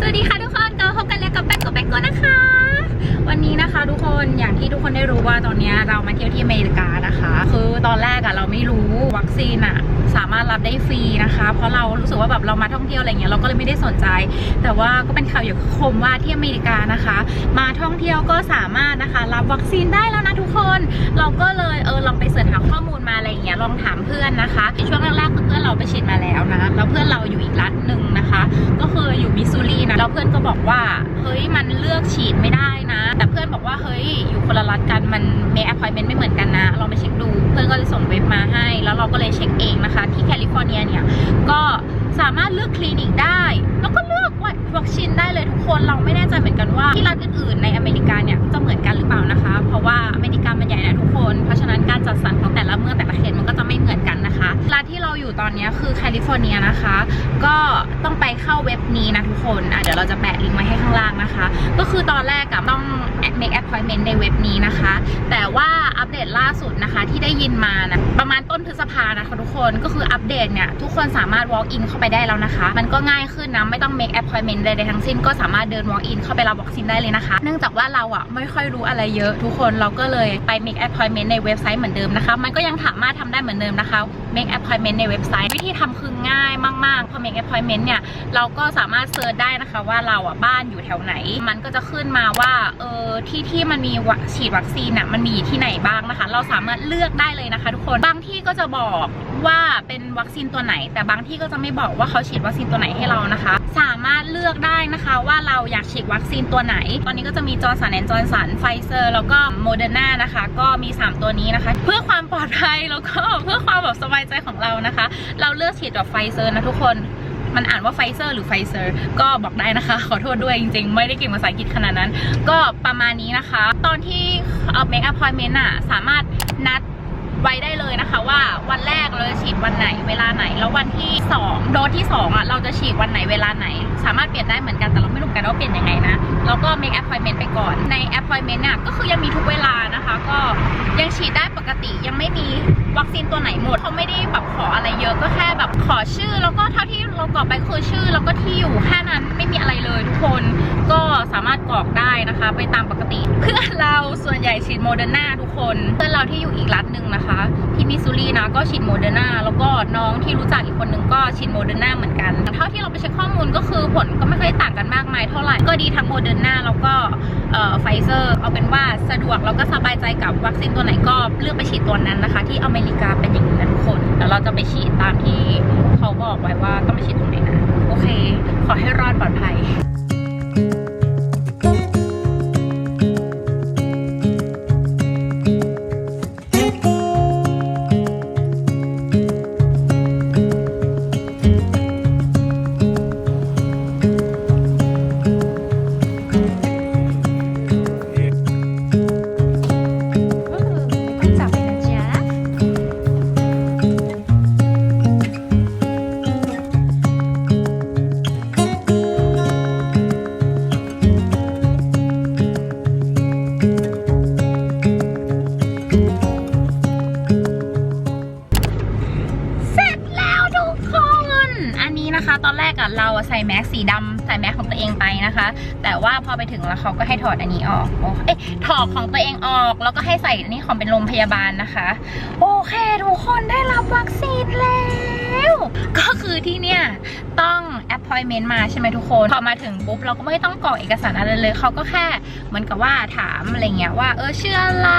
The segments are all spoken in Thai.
สวัสดีค่ะทุกคนก็พบกันแล้วกับแป๊กกับแป๊กโกนะคะ วันนี้นะคะทุกคนอย่างที่ทุกคนได้รู้ว่าตอนนี้เรามาเที่ยวที่อเมริกานะคะ คือตอนแรกอะเราไม่รู้วัคซีนอะสามารถรับได้ฟรีนะคะ เพราะเรารู้สึกว่าแบบเรามาท่องเที่ยวอะไรเงี้ยเราก็เลยไม่ได้สนใจ แต่ว่าก็เป็นข่าวอยู่คมว่าที่อเมริกานะคะ มาท่องเที่ยวก็สามารถนะคะ รับวัคซีนได้แล้วนะทุกคน เราก็เลยเออลองไปเสิร์ชหาข้อมูลมาอะไรเงี้ยลองถามเพื่อนนะคะในช่วงแรกๆเพื่อนเราไปฉีดมาแล้วนะแล้วเพื่อนเราอยู่อีกรัฐ ก็บอกว่าเฮ้ยมันเลือกฉีดไม่ได้นะ แต่เพื่อนบอกว่าเฮ้ยอยู่คนละรัฐกันมันเมคแอพพอยเมนต์ไม่เหมือนกันนะลองไปเช็คดู เพื่อนก็เลยส่งเว็บมาให้ แล้วเราก็เลยเช็คเองนะคะ ที่แคลิฟอร์เนียเนี่ยก็สามารถเลือกคลินิกได้แล้วก็เลือก วัคซีนได้เลยทุกคนเราไม่แน่ใจเหมือนกันว่าที่รัฐอื่นๆในอเมริกาเนี่ยจะเหมือนกันหรือเปล่านะคะ เพราะว่าอเมริกามันใหญ่นะทุกคน เพราะฉะนั้นการจัดสรรของแต่ละเมืองแต่ละเขตมันก็จะไม่เหมือนกันนะคะรัฐที่เราอยู่ตอนนี้คือแคลิฟอร์เนียนะคะ ก็ต้องไปเข้าเว็บนี้นะทุกคนอะเดี๋ยวเราจะแปะลิงก์ไว้ให้ข้างล่างนะคะ ก็คือตอนแรกอะต้อง make appointment ในเว็บนี้นะคะ แต่ว่าอัปเดตล่าสุดนะคะที่ได้ยินมานะประมาณต้นพฤษภานะคะทุกคนก็คืออัปเดตเนี่ยทุกคนสามารถ walk in เข้าไปได้แล้วนะคะ มันก็ง่ายขึ้นนะไม่ต้อง make appointment ใดๆทั้งสิ้นก็สามารถเดิน walk in เข้าไปรับวัคซีนได้เลยนะคะ เนื่องจากว่าเราอะไม่ค่อยรู้อะไรเยอะทุกคนเราก็เลยไป make appointment ในเว็บไซต์เหมือนเดิมนะคะ มันก็ยังสามารถทำได้เหมือนเดิมนะคะ make appointment ในเว็บไซต์วิธีทำคือง่ายมากๆพอ make appointment เนี่ยเราก็สามารถเซิร์ชได้นะคะว่าเราอะบ้านอยู่แถวไหน มันก็จะขึ้นมาว่าเออที่ที่มันมีฉีดวัคซีนอะมันมีที่ไหนบ้างนะคะ เราสามารถเลือกได้เลยนะคะ ทุกคนบางที่ก็จะบอก ว่าเป็นวัคซีนตัวไหน แต่บางที่ก็จะไม่บอกว่าเขาฉีดวัคซีนตัวไหนให้เรานะคะ สามารถเลือกได้นะคะว่าเราอยากฉีดวัคซีนตัวไหน ตอนนี้ก็จะมีจอร์สันแอนจอร์สันไฟเซอร์แล้วก็โมเดอร์นานะคะ ก็มี 3 ตัวนี้นะคะ เพื่อความปลอดภัยแล้วก็เพื่อความแบบสบายใจของเรานะคะ เราเลือกฉีดแบบไฟเซอร์นะทุกคนมันอ่านว่าไฟเซอร์หรือไฟเซอร์ก็บอกได้นะคะ ขอโทษด้วยจริงๆ ไม่ได้เก่งภาษาอังกฤษขนาดนั้น ก็ประมาณนี้นะคะ ตอนที่เอ่อ make appointment อะสามารถนัดไว้ได้เลยนะคะว่าวันแรก เราจะฉีดวันไหนเวลาไหน แล้ววันที่ 2 โดสที่2อะเราจะฉีดวันไหนเวลาไหน สามารถเปลี่ยนได้เหมือนกันแต่เราไม่รู้กันว่าเปลี่ยนยังไงนะแล้วก็ make appointment ไปก่อนใน appointment น่ะก็คือยังมีทุกเวลานะคะ ก็ยังฉีดได้ปกติยังไม่มี วัคซีนตัวไหนหมดเขาไม่ได้แบบขออะไรเยอะก็แค่แบบขอชื่อ แล้วก็เท่าที่เรากรอกไปคือชื่อแล้วก็ที่อยู่แค่นั้นไม่มีอะไรเลยทุกคนก็สามารถกรอกได้นะคะ ไปตามปกติ เพื่อนเราส่วนใหญ่ฉีดโมเดอร์นาทุกคนเพื่อนเราที่อยู่อีกรัฐหนึ่งนะคะ ที่มิสซูรีนะก็ฉีดโมเดอร์นาแล้วก็น้องที่รู้จักอีกคนหนึ่งก็ฉีดโมเดอร์นาเหมือนกันแต่เท่าที่เราไปเช็คข้อมูลก็คือผลก็ไม่ค่อยต่างกันมากมายเท่าไหร่ก็ดีทั้งโมเดอร์นาแล้วก็ไฟเซอร์เอาเป็นว่าสะดวกแล้วก็ส กับวัคซีนตัวไหนก็เลือกไปฉีดตัวนั้นนะคะ ที่อเมริกาเป็นอย่างนี้นะทุกคนแล้วเราจะไปฉีดตามที่เขาบอกไว้ว่าต้องไปฉีดตรงไหนนะโอเค ขอให้รอดปลอดภัย ใส่แมสสีดำ ของตัวเองไปนะคะ แต่ว่าพอไปถึงแล้วเขาก็ให้ถอดอันนี้ออกโอเอ๊ะถอดของตัวเองออก แล้วก็ให้ใส่อันนี้ของเป็นโรงพยาบาลนะคะ โอเคทุกคนได้รับวัคซีนแล้วก็คือที่เนี่ยต้อง appointment มาใช่ไหมทุกคน พอมาถึงปุ๊บเราก็ไม่ต้องกรอกเอกสารอะไรเลย เขาก็แค่เหมือนกับว่าถามอะไรเงี้ยว่าเออชื่ออะไร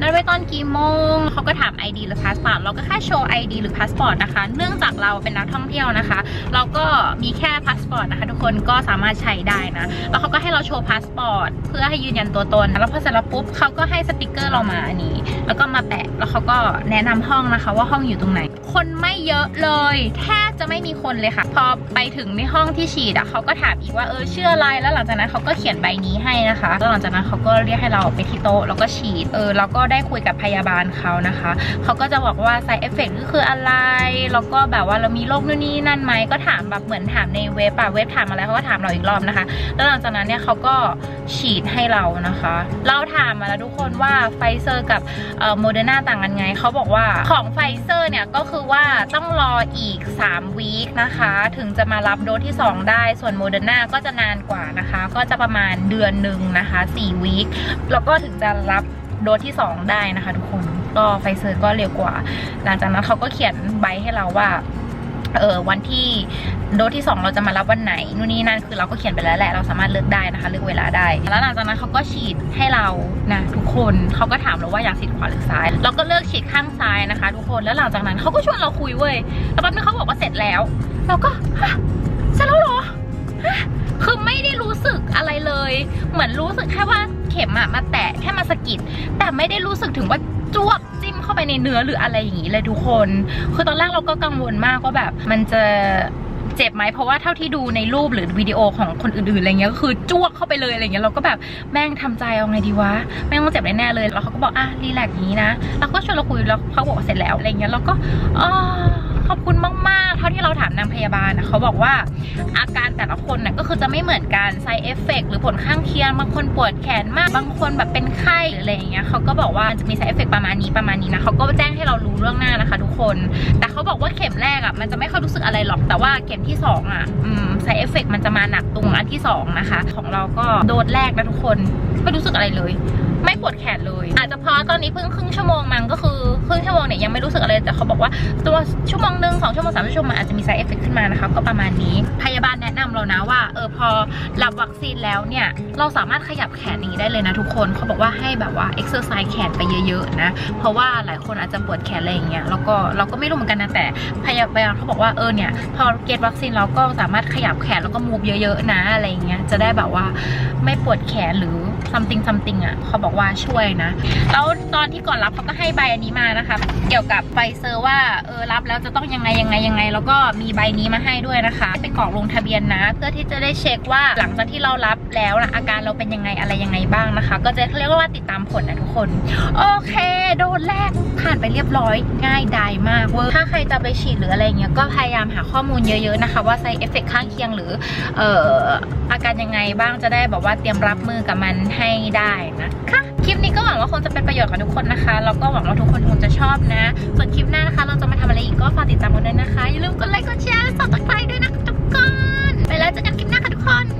นัดไว้ตอนกี่โมง เขาก็ถาม ID หรือ passport เราก็แค่โชว์ ID หรือ passport นะคะ เนื่องจากเราเป็นนักท่องเที่ยวนะคะ เราก็มีแค่ passport นะคะ ทุกคนก็สามารถใช้ได้นะ แล้วเขาก็ให้เราโชว์ passport เพื่อให้ยืนยันตัวตน แล้วพอเสร็จแล้วปุ๊บเขาก็ให้สติกเกอร์เรามาอันนี้ แล้วก็มาแปะ แล้วเขาก็แนะนำห้องนะคะ ว่าห้องอยู่ตรงไหน คนไม่เยอะเลย แทบจะไม่มีคนเลยค่ะ พอไปถึงในห้องที่ฉีดอะเขาก็ถามอีกว่าเออเชื่ออะไร แล้วหลังจากนั้นเขาก็เขียนใบนี้ให้นะคะแล้วหลังจากนั้นเขาก็เรียกให้เราไปที่โต๊ะแล้วก็ฉีด เออเราก็ได้คุยกับพยาบาลเขานะคะ เขาก็จะบอกว่า side effect ก็คืออะไร แล้วก็แบบว่าเรามีโรคนู่นนี่นั่นไหมก็ถามแบบเหมือนถามในเว็บอะเว็บถามอะไรเขาก็ถามเราอีกรอบนะคะ แล้วหลังจากนั้นเนี่ยเขาก็ฉีดให้เรานะคะ เราถามมาแล้วทุกคนว่าไฟเซอร์กับโมเดอร์นาต่างกันไง เขาบอกว่าของไฟเซอร์เนี่ยก็คือว่าต้องรออีก3วีคนะคะ ถึงจะมารับโดสที่ 2 ได้ ส่วนโมเดอร์นาก็จะนานกว่านะคะ ก็จะประมาณเดือนหนึ่งนะคะ4วีคแล้วก็ถึงจะรับโดสที่ 2 ได้นะคะ ทุกคน ก็ไฟเซอร์ก็เร็วกว่า หลังจากนั้นเขาก็เขียนใบให้เราว่า เออวันที่โดสที่ 2 เราจะมารับวันไหนนู่นนี่นั่นคือเราก็เขียนไปแล้วแหละเราสามารถเลือกได้นะคะเลือกเวลาได้ แล้วหลังจากนั้นเขาก็ฉีดให้เรานะทุกคนเขาก็ถามเราว่าอยากฉีดขวาหรือซ้าย เราก็เลือกฉีดข้างซ้ายนะคะ ทุกคนแล้วหลังจากนั้นเขาก็ชวนเราคุยเว้ยแล้วแป๊บนึงเขาบอกว่าเสร็จแล้ว เราก็ฮะเสร็จแล้วเหรอคือไม่ได้รู้สึกอะไรเลย เหมือนรู้สึกแค่ว่าเข็มอะมาแตะแค่มาสะกิดแต่ไม่ได้รู้สึกถึงว่าจ้วก เข้าไปในเนื้อหรืออะไรอย่างนี้เลยทุกคน คือตอนแรกเราก็กังวลมากว่าแบบมันจะเจ็บไหมเพราะว่าเท่าที่ดูในรูปหรือวิดีโอของคนอื่นๆอะไรเงี้ยก็คือจ้วกเข้าไปเลยอะไรเงี้ยเราก็แบบแม่งทำใจเอาไงดีวะแม่งต้องเจ็บแน่ๆเลยแล้วเขาก็บอกอะรีแลกซ์งนี้นะเราก็ชวนเราคุยแล้วเขาบอกเสร็จแล้วอะไรเงี้ยเราก็อ๋อ ขอบคุณมาก ๆ เท่าที่เราถามนางพยาบาลนะเขาบอกว่าอาการแต่ละคนน่ะก็คือจะไม่เหมือนกันไซเอฟเฟกหรือผลข้างเคียงบางคนปวดแขนมากบางคนแบบเป็นไข้หรืออะไรอย่างเงี้ยเขาก็บอกว่าจะมีไซเอฟเฟกประมาณนี้ประมาณนี้นะเขาก็แจ้งให้เรารู้เรื่องหน้านะคะ ทุกคน แต่เขาบอกว่าเข็มแรกอะมันจะไม่ค่อยรู้สึกอะไรหรอกแต่ว่าเข็มที่สองอะไซเอฟเฟกมันจะมาหนักตรงอันที่สองนะคะ ของเราก็โดนแรกนะทุกคนไม่รู้สึกอะไรเลย ไม่ปวดแขนเลย อาจจะเพราะตอนนี้เพิ่งครึ่งชั่วโมงมั้งก็คือ ยังไม่รู้สึกอะไรแต่เขาบอกว่าตัวชั่วโมงหนึ่งสองชั่วโมงสามชั่วโมงอาจจะมี side effect ขึ้นมานะคะก็ประมาณนี้พยาบาลแนะนำเรานะว่าเออพอรับวัคซีนแล้วเนี่ยเราสามารถขยับแขนนี้ได้เลยนะทุกคนเขาบอกว่าให้แบบว่า exercise แขนไปเยอะๆนะเพราะว่าหลายคนอาจจะปวดแขนอะไรอย่างเงี้ยแล้วก็เราก็ไม่รู้เหมือนกันนะแต่พยาบาลเขาบอกว่าเออเนี่ยพอเกตวัคซีนเราก็สามารถขยับแขนแล้วก็มูฟเยอะๆนะอะไรอย่างเงี้ยจะได้แบบว่าไม่ปวดแขนหรือ something something อะเขาบอกว่าช่วยนะแล้วตอนที่ก่อนรับเขาก็ให้ใบอันนี้มานะคะเกี่ยวกับไฟเซอร์ว่าเออรับแล้วจะต้องยังไงยังไงยังไง แล้วก็มีใบนี้มาให้ด้วยนะคะไปกรอกลงทะเบียนนะ เพื่อที่จะได้เช็คว่าหลังจากที่เรารับแล้วนะอาการเราเป็นยังไงอะไรยังไงบ้างนะคะ ก็จะเรียกว่าติดตามผลนะทุกคน โอเค โดนแรกผ่านไปเรียบร้อยง่ายดายมากเวอร์ถ้าใครจะไปฉีดหรืออะไรเงี้ยก็พยายามหาข้อมูลเยอะๆนะคะ ว่าไซเอฟเฟกข้างเคียงหรือเอ่ออาการยังไงบ้างจะได้บอกว่าเตรียมรับมือกับมันให้ได้นะคะคลิปนี้ก็หวังว่าคงจะเป็นประโยชน์กับทุกคนนะคะแล้วก็หวังว่าทุกคนคงจะชอบนะ ส่วนคลิปหน้านะคะ เราจะมาทำอะไรอีกก็ฝากติดตามกันด้วยนะคะอย่าลืมกดไลค์กดแชร์สับสไคร จอกันคลิปหน้าค่ะทุกคน